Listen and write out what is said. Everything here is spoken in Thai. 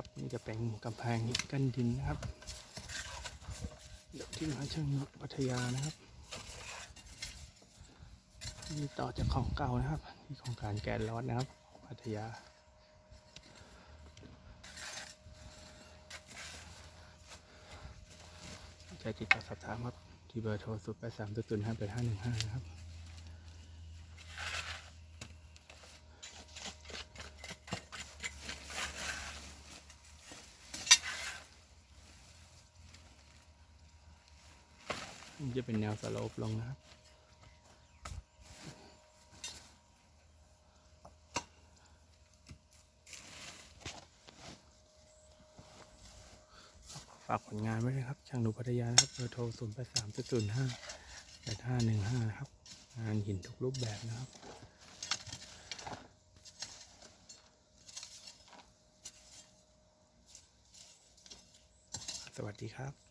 ครับ นี่จะเป็นกำแพงกั้นดินนะครับเดี๋ยวที่มหาช่างพัทยานะครับนี่ต่อจากของเก่านะครับที่โครงการแกนร้อนนะครับพัทยาใจติดต่อสอบถามครับที่เบอร์โทร0 8 3 0 0 5 8 5 1 5นะครับ จะเป็นแนวสโลปลงนะครับ ฝากผลงานไว้นะครับ ช่างดูพัทยานะครับเบอร์โทร0 8 3 0 0 5 8 5 1 5นะครับ งานหินทุกรูปแบบนะครับสวัสดีครับ